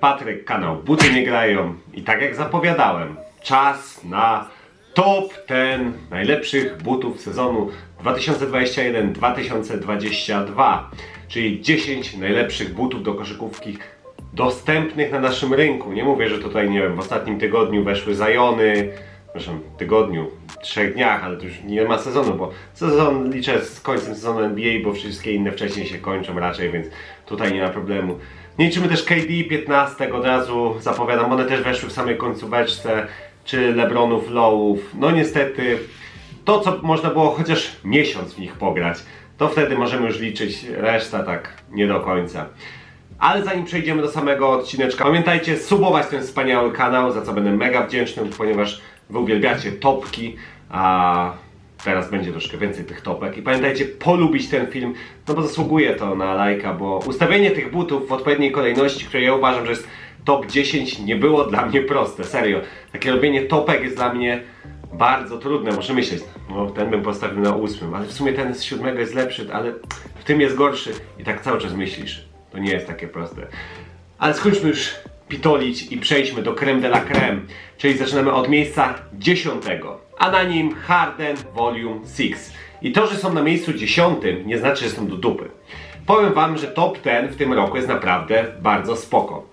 Patryk, kanał Buty Nie Grają i tak jak zapowiadałem, czas na top 10 najlepszych butów sezonu 2021-2022, czyli 10 najlepszych butów do koszykówki dostępnych na naszym rynku. Nie mówię, że tutaj, nie wiem, w ostatnim tygodniu weszły Zajony, przepraszam, tygodniu, trzech dniach, ale to już nie ma sezonu, bo sezon liczę z końcem sezonu NBA, bo wszystkie inne wcześniej się kończą raczej, więc tutaj nie ma problemu. Nie liczymy też KD 15 od razu zapowiadam, one też weszły w samej końcóweczce, czy Lebronów, Lowów. No niestety, to co można było chociaż miesiąc w nich pograć, to wtedy możemy już liczyć, reszta tak nie do końca. Ale zanim przejdziemy do samego odcineczka, pamiętajcie subować ten wspaniały kanał, za co będę mega wdzięczny, ponieważ wy uwielbiacie topki, a teraz będzie troszkę więcej tych topek. I pamiętajcie polubić ten film, no bo zasługuje to na lajka, bo ustawienie tych butów w odpowiedniej kolejności, które ja uważam, że jest top 10, nie było dla mnie proste, serio. Takie robienie topek jest dla mnie bardzo trudne, muszę myśleć, no ten bym postawił na ósmym, ale w sumie ten z siódmego jest lepszy, ale w tym jest gorszy i tak cały czas myślisz. To nie jest takie proste. Ale skończmy już pitolić i przejdźmy do creme de la creme, czyli zaczynamy od miejsca dziesiątego, a na nim Harden Volume 6. I to, że są na miejscu dziesiątym, nie znaczy, że są do dupy. Powiem wam, że top 10 w tym roku jest naprawdę bardzo spoko.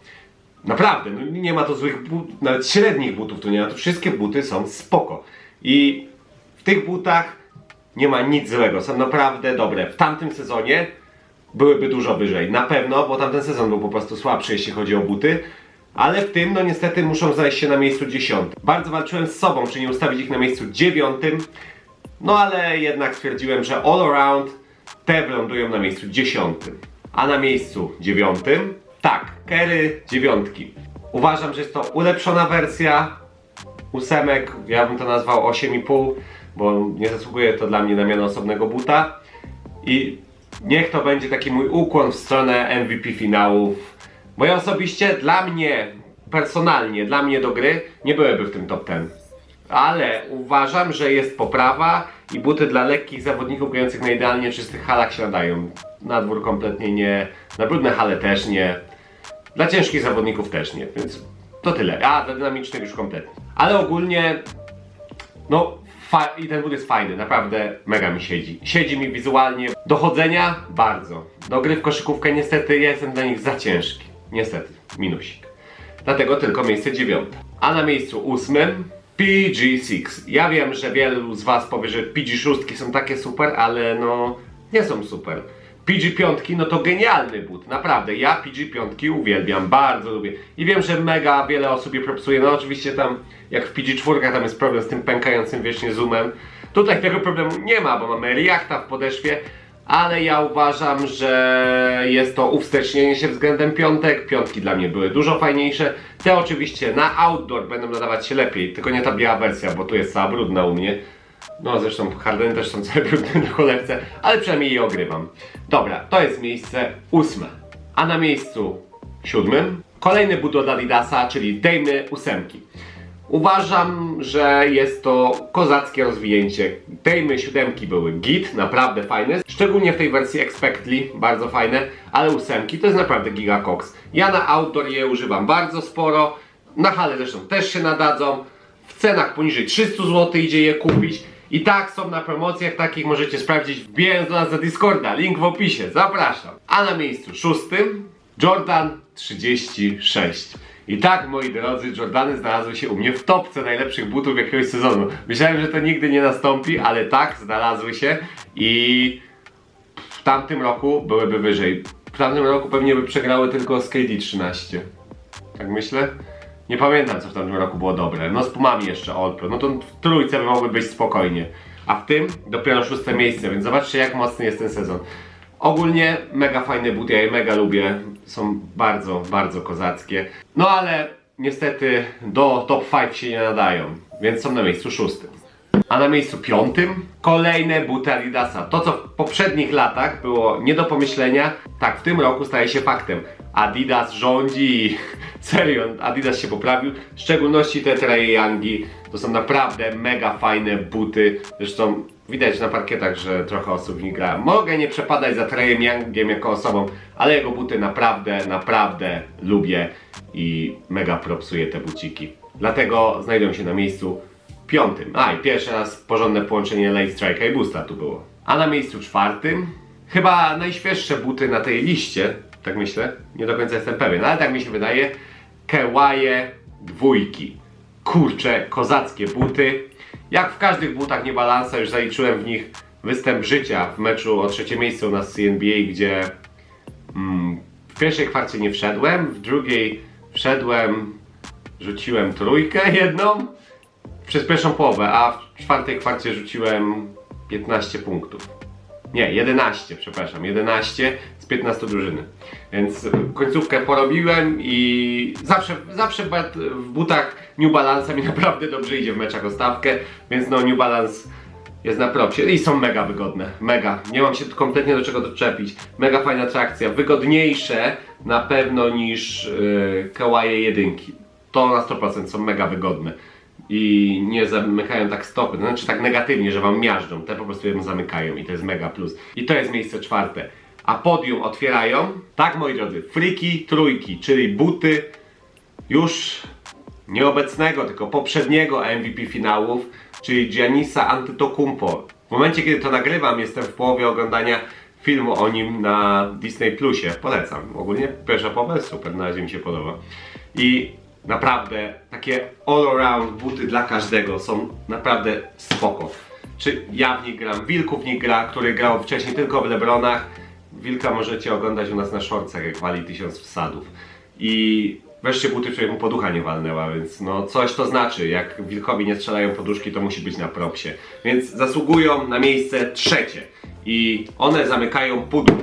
Naprawdę, no nie ma to złych but, nawet średnich butów tu nie ma, to wszystkie buty są spoko. I w tych butach nie ma nic złego, są naprawdę dobre. W tamtym sezonie byłyby dużo wyżej, na pewno, bo tamten sezon był po prostu słabszy, jeśli chodzi o buty. Ale w tym, no niestety, muszą znaleźć się na miejscu dziesiątym. Bardzo walczyłem z sobą, czy nie ustawić ich na miejscu dziewiątym. No ale jednak stwierdziłem, że all around te wylądują na miejscu dziesiątym. A na miejscu dziewiątym, tak, Kery dziewiątki. Uważam, że jest to ulepszona wersja ósemek, ja bym to nazwał 8,5, bo nie zasługuje to dla mnie na miano osobnego buta. I niech to będzie taki mój ukłon w stronę MVP finałów. Bo ja osobiście, dla mnie, personalnie, dla mnie do gry, nie byłyby w tym top 10. Ale uważam, że jest poprawa i buty dla lekkich zawodników grających na idealnie czystych halach się nadają. Na dwór kompletnie nie, na brudne hale też nie. Dla ciężkich zawodników też nie, więc to tyle. A, dla dynamicznych już kompletnie. Ale ogólnie, no i ten but jest fajny, naprawdę mega mi siedzi. Siedzi mi wizualnie. Dochodzenia bardzo. Do gry w koszykówkę niestety jestem dla nich za ciężki. Niestety, minusik. Dlatego tylko miejsce dziewiąte. A na miejscu ósmym PG6. Ja wiem, że wielu z Was powie, że PG6 są takie super, ale no nie są super. PG5 no to genialny but, naprawdę. Ja PG5 uwielbiam, bardzo lubię. I wiem, że mega wiele osób je propsuje. No oczywiście tam, jak w PG4 tam jest problem z tym pękającym wiecznie zoomem. Tutaj tego problemu nie ma, bo mamy Reacta w podeszwie, ale ja uważam, że jest to uwstecznienie się względem piątek. Piątki dla mnie były dużo fajniejsze. Te oczywiście na outdoor będą nadawać się lepiej, tylko nie ta biała wersja, bo tu jest cała brudna u mnie. No zresztą Harden też są całe brudne na cholewce, ale przynajmniej je ogrywam. Dobra, to jest miejsce ósme. A na miejscu siódmym kolejny but od Adidasa, czyli Dejmy ósemki. Uważam, że jest to kozackie rozwinięcie. Dejmy siódemki były git, naprawdę fajne. Szczególnie w tej wersji Expectly, bardzo fajne, ale ósemki to jest naprawdę giga. Ja na outdoor je używam bardzo sporo, na hale zresztą też się nadadzą. W cenach poniżej 300 zł idzie je kupić. I tak są na promocjach, takich możecie sprawdzić wbijając do nas za Discorda, link w opisie, zapraszam. A na miejscu szóstym Jordan 36. I tak, moi drodzy, Jordany znalazły się u mnie w topce najlepszych butów jakiegoś sezonu. Myślałem, że to nigdy nie nastąpi, ale tak, znalazły się i w tamtym roku byłyby wyżej. W tamtym roku pewnie by przegrały tylko z KD 13. Tak myślę? Nie pamiętam, co w tamtym roku było dobre. No z Pumami jeszcze All. No to w trójce by mogły być spokojnie. A w tym dopiero szóste miejsce, więc zobaczcie jak mocny jest ten sezon. Ogólnie mega fajne buty, ja je mega lubię. Są bardzo, bardzo kozackie. No ale niestety do top 5 się nie nadają, więc są na miejscu szóstym. A na miejscu piątym kolejne buty Adidasa. To co w poprzednich latach było nie do pomyślenia, tak w tym roku staje się faktem. Adidas rządzi. Serio, Adidas się poprawił. W szczególności te Trae Youngi. To są naprawdę mega fajne buty. Zresztą Widać na parkietach, że trochę osób w nich gra. Mogę nie przepadać za Trejem Youngiem jako osobą, ale jego buty naprawdę, naprawdę lubię i mega propsuję te buciki. Dlatego znajdują się na miejscu piątym. A i pierwszy raz porządne połączenie Late Strike'a i Boosta tu było. A na miejscu czwartym chyba najświeższe buty na tej liście, tak myślę, nie do końca jestem pewien, ale tak mi się wydaje, Kewaje dwójki. Kurcze, kozackie buty. Jak w każdych butach nie balansa, już zaliczyłem w nich występ życia w meczu o trzecie miejsce u nas w CNBA, gdzie mm, w pierwszej kwarcie nie wszedłem, w drugiej wszedłem, rzuciłem trójkę jedną przez pierwszą połowę, a w czwartej kwarcie rzuciłem 15 punktów. Nie, 11, przepraszam, 11 z 15 drużyny. Więc końcówkę porobiłem i zawsze, zawsze w but- w butach New Balance mi naprawdę dobrze idzie w meczach o stawkę, więc no New Balance jest na propsie i są mega wygodne, mega. Nie mam się tu kompletnie do czego doczepić. Mega fajna atrakcja, wygodniejsze na pewno niż yy, Kawaje jedynki. To na 100% są mega wygodne i nie zamykają tak stopy, to znaczy tak negatywnie, że wam miażdżą, te po prostu ją zamykają i to jest mega plus. I to jest miejsce czwarte. A podium otwierają, tak moi drodzy, friki trójki, czyli buty już nieobecnego, tylko poprzedniego MVP finałów, czyli Giannisa Antetokounmpo. W momencie, kiedy to nagrywam, jestem w połowie oglądania filmu o nim na Disney Plusie. Polecam. Ogólnie pierwsza połowa super, na razie mi się podoba. I naprawdę takie all-around buty dla każdego są naprawdę spoko. Czy ja w nich gram, Wilku w nich gra, który grał wcześniej tylko w Lebronach. Wilka możecie oglądać u nas na szorcach, jak wali tysiąc wsadów. I wreszcie buty, w których mu poducha nie walnęła, więc no coś to znaczy. Jak Wilkowi nie strzelają poduszki, to musi być na propsie. Więc zasługują na miejsce trzecie. I one zamykają pudło.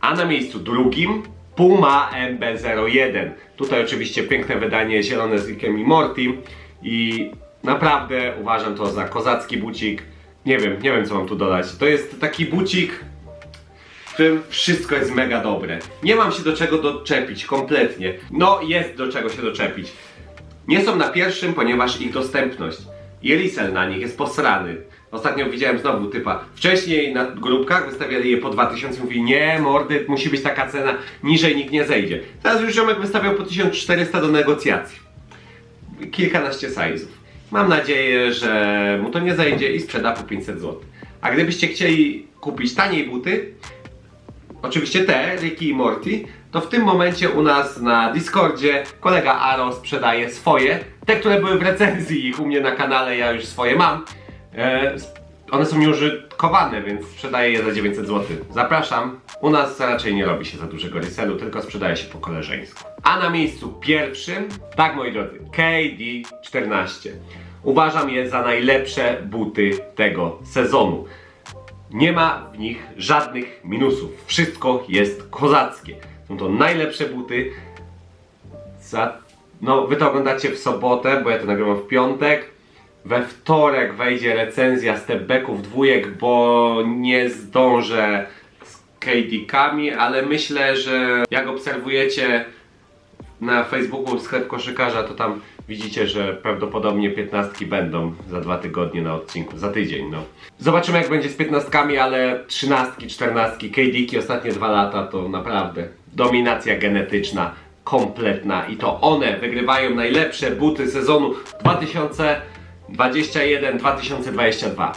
A na miejscu drugim Puma MB01. Tutaj oczywiście piękne wydanie zielone z Rickiem i i naprawdę uważam to za kozacki bucik. Nie wiem, nie wiem co mam tu dodać. To jest taki bucik, w którym wszystko jest mega dobre. Nie mam się do czego doczepić kompletnie. No jest do czego się doczepić. Nie są na pierwszym, ponieważ ich dostępność resell na nich jest posrany. Ostatnio widziałem znowu typa. Wcześniej na grupkach wystawiali je po 2000 mówi nie mordy, musi być taka cena, niżej nikt nie zejdzie. Teraz już ziomek wystawiał po 1400 do negocjacji. Kilkanaście sizów. Mam nadzieję, że mu to nie zejdzie i sprzeda po 500 zł. A gdybyście chcieli kupić taniej buty, oczywiście te, Ricky i Morty, to w tym momencie u nas na Discordzie kolega Aro sprzedaje swoje, te, które były w recenzji ich u mnie na kanale, ja już swoje mam. E, one są nieużytkowane, więc sprzedaję je za 900 zł. Zapraszam. U nas raczej nie robi się za dużego resellu, tylko sprzedaje się po koleżeńsku. A na miejscu pierwszym, tak moi drodzy, KD14. Uważam je za najlepsze buty tego sezonu. Nie ma w nich żadnych minusów. Wszystko jest kozackie. Są to najlepsze buty. Za... No, wy to oglądacie w sobotę, bo ja to nagrywam w piątek. We wtorek wejdzie recenzja stepbacków dwójek, bo nie zdążę z KD-kami, ale myślę, że jak obserwujecie na Facebooku sklep koszykarza, to tam widzicie, że prawdopodobnie 15 będą za dwa tygodnie na odcinku, za tydzień, no. Zobaczymy jak będzie z 15, ale 13, 14, KD-ki ostatnie dwa lata to naprawdę dominacja genetyczna kompletna i to one wygrywają najlepsze buty sezonu 2021-2022.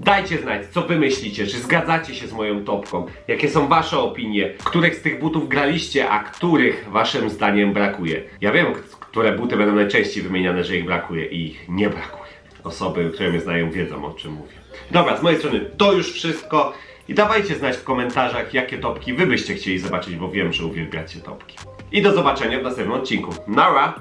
Dajcie znać, co wy myślicie, czy zgadzacie się z moją topką, jakie są wasze opinie, których z tych butów graliście, a których waszym zdaniem brakuje. Ja wiem, które buty będą najczęściej wymieniane, że ich brakuje i ich nie brakuje. Osoby, które mnie znają, wiedzą o czym mówię. Dobra, z mojej strony to już wszystko i dawajcie znać w komentarzach, jakie topki wy byście chcieli zobaczyć, bo wiem, że uwielbiacie topki. I do zobaczenia w następnym odcinku. Nara!